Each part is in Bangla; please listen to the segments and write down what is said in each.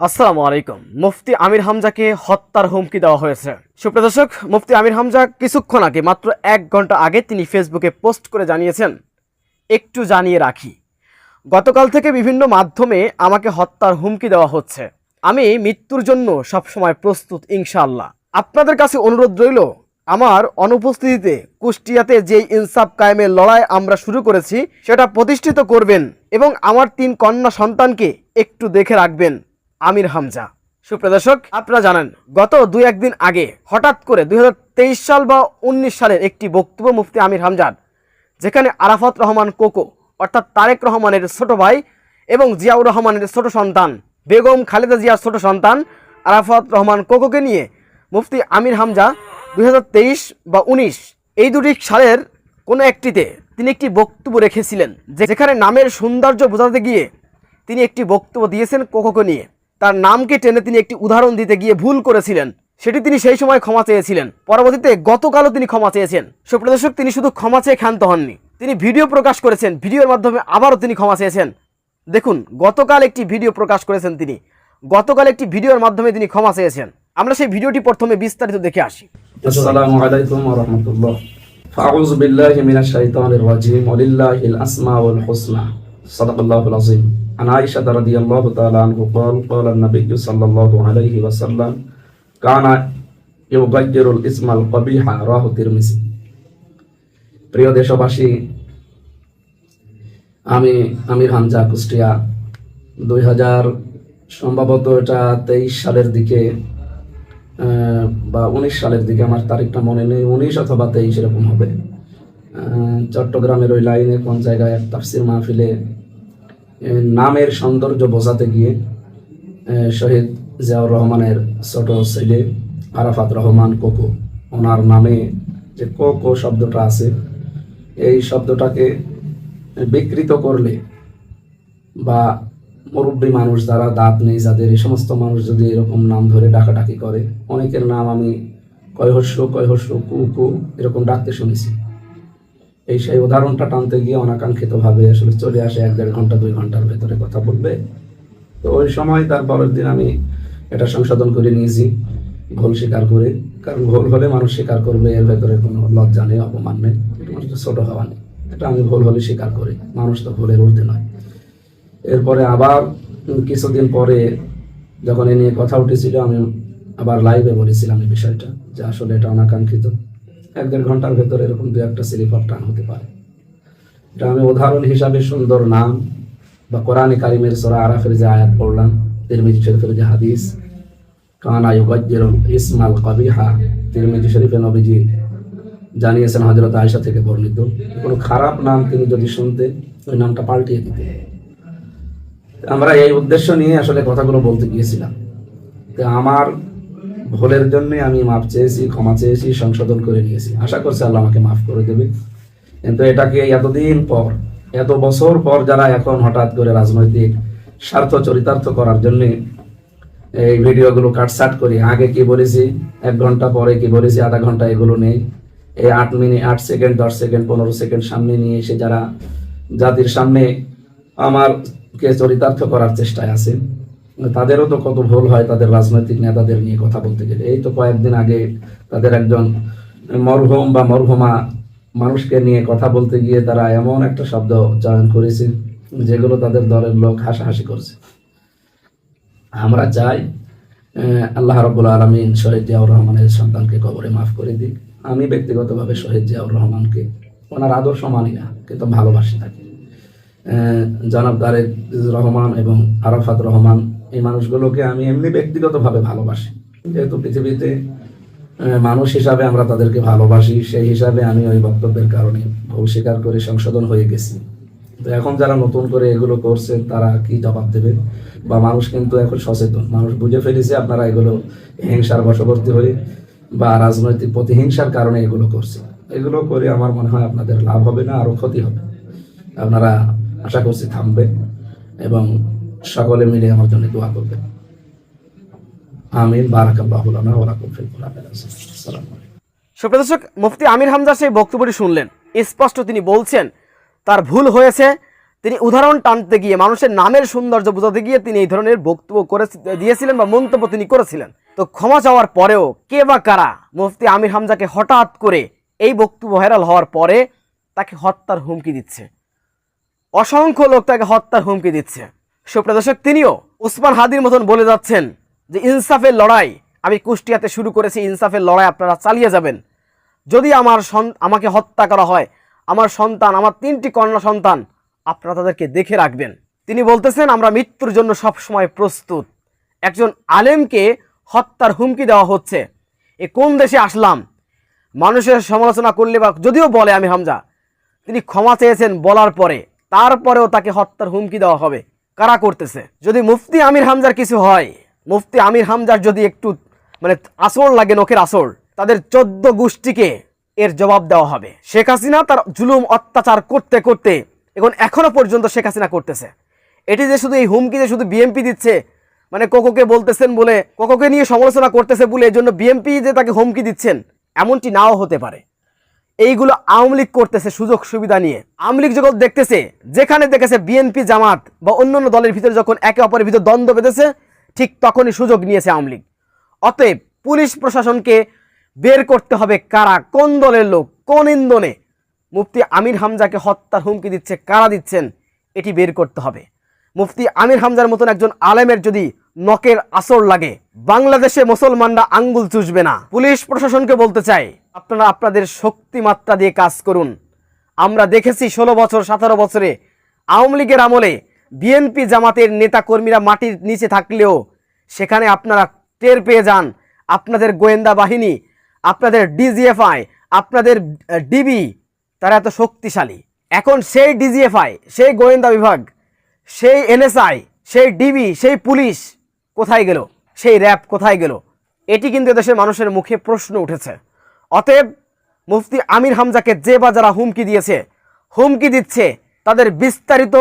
আসসালামু আলাইকুম মুফতি আমির হামজাকে হত্যার হুমকি দেওয়া হয়েছে। সুপ্রিয় দর্শক, মুফতি আমির হামজা কিছুক্ষণ আগে, মাত্র এক ঘণ্টা আগে তিনি ফেসবুকে পোস্ট করে জানিয়েছেন, একটু জানিয়ে রাখি। গতকাল থেকে বিভিন্ন মাধ্যমে আমাকে হত্যার হুমকি দেওয়া হচ্ছে। আমি মৃত্যুর জন্য সবসময় প্রস্তুত, ইনশাআল্লাহ। আপনাদের কাছে অনুরোধ রইল, আমার অনুপস্থিতিতে কুষ্টিয়াতে যেই ইনসাফ কায়েমের লড়াই আমরা শুরু করেছি, সেটা প্রতিষ্ঠিত করবেন। এবং আমার তিন কন্যা সন্তানকে একটু দেখে রাখবেন আমির হামজা। সুপ্রদর্শক আপনারা জানেন, গত দুই একদিন আগে হঠাৎ করে দুই হাজার তেইশ সাল বা উনিশ সালের একটি বক্তব্য মুফতি আমির হামজার, যেখানে আরাফাত রহমান কোকো, অর্থাৎ তারেক রহমানের ছোট ভাই এবং জিয়াউর রহমানের ছোট সন্তান, বেগম খালেদা জিয়ার ছোট সন্তান আরাফাত রহমান কোকোকে নিয়ে মুফতি আমির হামজা দুই হাজার তেইশ বা উনিশ এই দুটি সালের কোনো একটিতে তিনি একটি বক্তব্য রেখেছিলেন, যেখানে নামের সৌন্দর্য বোঝাতে গিয়ে তিনি একটি বক্তব্য দিয়েছেন কোকোকে নিয়ে। তার নামকে টেনে তিনি একটি উদাহরণ দিতে গিয়ে ভুল করেছিলেন। সেটি তিনি সেই সময় ক্ষমা চেয়েছিলেন। পরবর্তীতে গতকালও তিনি ক্ষমা চেয়েছেন। সুপ্রদর্শক তিনি শুধু ক্ষমা চেয়ে ক্ষান্ত হননি, তিনি ভিডিও প্রকাশ করেছেন। ভিডিওর মাধ্যমে আবারও তিনি ক্ষমা চেয়েছেন। দেখুন, গতকাল একটি ভিডিও প্রকাশ করেছেন তিনি। গতকাল একটি ভিডিওর মাধ্যমে তিনি ক্ষমা চেয়েছেন। আমরা সেই ভিডিওটি প্রথমে বিস্তারিত দেখে আসি। আসসালামু আলাইকুম فأعوذ بالله من الشيطان الرجيم ولله الأسماء الحسنى صدق الله العظيم عن عائشة رضي الله تعالى عنه قال قال النبي صلى الله عليه وسلم كان يغير الاسم القبيح راه الترمذي প্রিয় দেশবাসী আমি আমির হামজা কুষ্টিয়া দুই হাজার সম্ভবত এটা তেইশ সালের দিকে আহ, বা উনিশ সালের দিকে আমার তারিখটা মনে নেই, উনিশ অথবা তেইশ এরকম হবে। চট্টগ্রামের ওই লাইনে কোন জায়গায় এক তাফসির মাহফিলে নামের সৌন্দর্য বোঝাতে গিয়ে শহীদ জিয়াউর রহমানের ছোট ছেলে আরাফাত রহমান কোকো, ওনার নামে যে কোকো শব্দটা আছে, এই শব্দটাকে বিকৃত করলে বা মুরব্বী মানুষ যারা, দাঁত নেই যাদের, এই সমস্ত মানুষ যদি এরকম নাম ধরে ডাকাডাকি করে, অনেকের নাম আমি কয়হস্য কয়হস্য কু কু, এরকম ডাকতে শুনেছি। এই সেই উদাহরণটা টানতে গিয়ে অনাকাঙ্ক্ষিতভাবে আসলে চলে আসে এক দেড় ঘণ্টা, দুই ঘণ্টার ভেতরে কথা বলবে। তো ওই সময় তার পরের দিন আমি এটা সংশোধন করে নিয়েছি, ভুল স্বীকার করে। কারণ ভুল হলে মানুষ স্বীকার করবে, এর ভেতরে কোনো লজ্জা নেই, অপমান নেই। মানুষের ছোট হওয়া নেই। এটা আমি ভুল হলে স্বীকার করি। মানুষ তো ভুলের ঊর্ধ্বে নয়। এরপরে আবার কিছুদিন পরে যখন এ নিয়ে কথা উঠেছিল, আমি আবার লাইভে বলেছিলাম এই বিষয়টা যে আসলে এটা অনাকাঙ্ক্ষিত। এক দেড় ঘণ্টার ভেতরে এরকম দু একটা স্লিপার টান হতে পারে। এটা আমি উদাহরণ হিসাবে সুন্দর নাম বা কোরআনে কারিমের সোরা আরাফের যে আয়াত পড়লাম, তিরমিজি শরীফের যে হাদিস, কানা ইউগাজ্জিরুল ইসমাল কবিহা, তিরমিজি শরীফে নবীজি জানিয়েছেন হজরত আয়সা থেকে বর্ণিত। কোনো খারাপ নাম তিনি যদি শুনতেন, ওই নামটা পাল্টিয়ে দিতেন। আমরা এই উদ্দেশ্য নিয়ে আসলে কথাগুলো বলতে গিয়েছিলাম। আমার ভুলের জন্য আমি মাপ চেয়েছি, ক্ষমা চেয়েছি, সংশোধন করে নিয়েছি। আশা করছি আল্লাহ আমাকে মাফ করে দেবে। কিন্তু এটাকে এতদিন পর, এত বছর পর যারা এখন হঠাৎ করে রাজনৈতিক স্বার্থ চরিতার্থ করার জন্য এই ভিডিওগুলো কাটসাট করি, আগে কি বলেছি, এক ঘণ্টা পরে কি বলেছি, আধা ঘণ্টা এগুলো নেই। এই আট মিনিট, আট সেকেন্ড, দশ সেকেন্ড, পনেরো সেকেন্ড সামনে নিয়ে এসে যারা জাতির সামনে আমার কে চরিতার্থ করার চেষ্টায় আছে। তাদেরও তো কত ভুল হয় তাদের রাজনৈতিক নেতাদের নিয়ে কথা বলতে গেলে। এই তো কয়েকদিন আগে তাদের একজন মরহুম বা মরহুমা মানুষকে নিয়ে কথা বলতে গিয়ে তারা এমন একটা শব্দ চয়ন করেছে, যেগুলো তাদের দলের লোক হাসাহাসি করছে। আমরা চাই আল্লাহ রব্বুল আলমিন শহীদ জিয়াউর রহমানের সন্তানকে কবরে মাফ করে দিক। আমি ব্যক্তিগতভাবে শহীদ জিয়াউর রহমানকে, ওনার আদর্শ মানি না, কিন্তু ভালোবাসি থাকি জনাব তারেক রহমান এবং আরাফাত রহমান, এই মানুষগুলোকে আমি এমনি ব্যক্তিগতভাবে ভালোবাসি। যেহেতু পৃথিবীতে মানুষ হিসাবে আমরা তাদেরকে ভালোবাসি, সেই হিসাবে আমি ওই বক্তব্যের কারণে ভুল স্বীকার করে সংশোধন হয়ে গেছি। তো এখন যারা নতুন করে এগুলো করছেন, তারা কি জবাব দেবে বা মানুষ কিন্তু এখন সচেতন। মানুষ বুঝে ফেলেছে আপনারা এগুলো হিংসার বশবর্তী হয়ে বা রাজনৈতিক প্রতিহিংসার কারণে এগুলো করছে এগুলো করে আমার মনে হয় আপনাদের লাভ হবে না আরও ক্ষতি হবে। আপনারা আশা করছি থামবে এবং সকলে মিলে আমার জন্য দোয়া করবেন। আমিন। বারাকাল্লাহু লানা ওয়া লাকুম ফিল কোরআনিল আসসালামু আলাইকুম। মুফতি আমির হামজা সেই বক্তব্যটি শুনলেন। স্পষ্ট তিনি বলছেন, তার ভুল হয়েছে। তিনি উদাহরণ টানতে গিয়ে, মানুষের নামের সৌন্দর্য বোঝাতে গিয়ে তিনি এই ধরনের বক্তব্য করে দিয়েছিলেন বা মন্তব্য তিনি করেছিলেন। তো ক্ষমা চাওয়ার পরেও কে বা কারা মুফতি আমির হামজাকে হঠাৎ করে এই বক্তব্য ভাইরাল হওয়ার পরে তাকে হত্যার হুমকি দিচ্ছে? অসংখ্য লোক তাকে হত্যার হুমকি দিচ্ছে। সুপ্রদর্শক তিনিও উসমান হাদির মতন বলে যাচ্ছেন যে ইনসাফের লড়াই, আমি কুষ্টিয়াতে শুরু করেছি, ইনসাফের লড়াই, আপনারা চালিয়ে যাবেন। যদি আমার আমাকে হত্যা করা হয়, আমার সন্তান, আমার তিনটি কন্যা সন্তান, আপনারা তাদেরকে দেখে রাখবেন। তিনি বলতেছেন, আমরা মৃত্যুর জন্য সবসময় প্রস্তুত। একজন আলেমকে হত্যার হুমকি দেওয়া হচ্ছে। এ কোন দেশে আসলাম? মানুষের সমালোচনা করলে বা যদিও বলে আমি হামজা, তিনি ক্ষমা চেয়েছেন বলার পরে। তারপরেও তাকে হত্যার হুমকি দেওয়া হবে। কারা করতেছে? যদি মুফতি আমির হামজার কিছু হয়, মুফতি আমির হামজার যদি একটু মানে আসর লাগে নখের আসর তাদের চোদ্দ গোষ্ঠীকে এর জবাব দেওয়া হবে। শেখ হাসিনা তার জুলুম অত্যাচার করতে করতে এখন এখনও পর্যন্ত শেখ হাসিনা করতেছে। এটি যে শুধু এই হুমকি যে শুধু বিএমপি দিচ্ছে মানে কোকোকে বলতেছেন বলে, কোকোকে নিয়ে সমালোচনা করতেছে বলে এই জন্য বিএমপি যে তাকে হুমকি দিচ্ছেন, এমনটি নাও হতে পারে। এইগুলো আওয়ামী লীগ করতেছে সুযোগ সুবিধা নিয়ে। আওয়ামী লীগ যখন দেখতেছে, যেখানে দেখেছে বিএনপি জামাত বা অন্যান্য দলের ভিতরে যখন একে অপরের ভিতরে দ্বন্দ্ব বেঁধেছে, ঠিক তখনই সুযোগ নিয়েছে আওয়ামী লীগ। অতএব পুলিশ প্রশাসনকে বের করতে হবে কারা? কোন দলের লোক? কোন ইন্ধনে? মুফতি আমির হামজাকে হত্যার হুমকি দিচ্ছে, কারা দিচ্ছেন? এটি বের করতে হবে। মুফতি আমির হামজার মতন একজন আলেমের যদি নকের আসর লাগে। বাংলাদেশে মুসলমানরা আঙ্গুল চুষবে না। পুলিশ প্রশাসনকে বলতে চাই, আপনারা আপনাদের শক্তি মাত্রা দিয়ে কাজ করুন। আমরা দেখেছি ষোলো বছর, সতেরো বছরে আওয়ামী লীগের আমলে বিএনপি জামাতের নেতা কর্মীরা মাটির নিচে থাকলেও সেখানে আপনারা টের পেয়ে যান। আপনাদের গোয়েন্দা বাহিনী, আপনাদের ডিজিএফআই, আপনাদের ডিবি, তারা এত শক্তিশালী। এখন সেই ডিজিএফআই, সেই গোয়েন্দা বিভাগ, সেই এনএসআই, সেই ডিবি, সেই পুলিশ কোথায় গেল? সেই র্যাব কোথায় গেল? এটি কিন্তু দেশের মানুষের মুখে প্রশ্ন উঠেছে। অতএব মুফতি আমির হামজাকে যে বা যারা হুমকি দিয়েছে, হুমকি দিচ্ছে, তাদের বিস্তারিত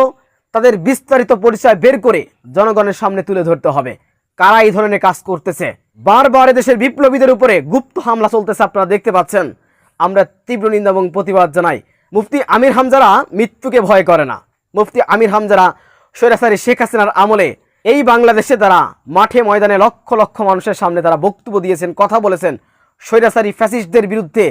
তাদের বিস্তারিত পরিচয় বের করে জনগণের সামনে তুলে ধরতে হবে। কারা এই ধরনের কাজ করতেছে? বারবার দেশের বিপ্লবীদের উপরে গুপ্ত হামলা চলতেছে, আপনারা দেখতে পাচ্ছেন। আমরা তীব্র নিন্দা এবং প্রতিবাদ জানাই। মুফতি আমির হামজারা মৃত্যুকে ভয় করে না। মুফতি আমির হামজারা সৈরাসারি শেখ হাসিনার আমলে এই বাংলাদেশে তারা মাঠে ময়দানে লক্ষ লক্ষ মানুষের সামনে তারা বক্তব্য দিয়েছেন, কথা বলেছেন। সৈরাসারি ফ্যাসিস্টদের বিরুদ্ধে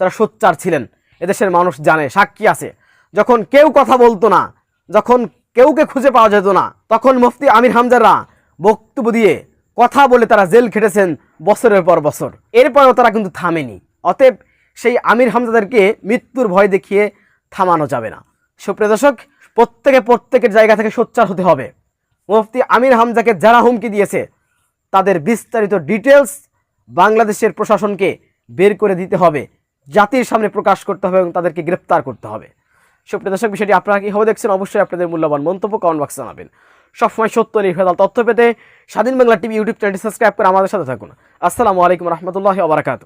তারা সোচ্চার ছিলেন। এদেশের মানুষ জানে, সাক্ষী আছে। যখন কেউ কথা বলতো না, যখন কেউকে খুঁজে পাওয়া যেত না, তখন মুফতি আমির হামজারা বক্তব্য দিয়ে কথা বলে তারা জেল খেটেছেন বছরের পর বছর। এরপরেও তারা কিন্তু থামেনি। অতএব সেই আমির হামজাদেরকে মৃত্যুর ভয় দেখিয়ে থামানো যাবে না। সুপ্রিয় দর্শক, প্রত্যেকে প্রত্যেকের জায়গা থেকে সোচ্চার হতে হবে। মুফতি আমির হামজাকে যারা হুমকি দিয়েছে, তাদের বিস্তারিত ডিটেলস বাংলাদেশের প্রশাসনকে বের করে দিতে হবে, জাতির সামনে প্রকাশ করতে হবে এবং তাদেরকে গ্রেপ্তার করতে হবে। সুপ্রিয় দর্শক, বিষয়টি আপনারা কীভাবে দেখছেন অবশ্যই আপনাদের মূল্যবান মন্তব্য কমেন্ট বক্সে জানাবেন। সবসময় সত্য, নির্ভেজাল তথ্য পেতে স্বাধীন বাংলা টিভি ইউটিউব চ্যানেলটি সাবস্ক্রাইব করে আমাদের সাথে থাকুন। আসসালামু আলাইকুম রহমতুল্লাহ আবরাকাতু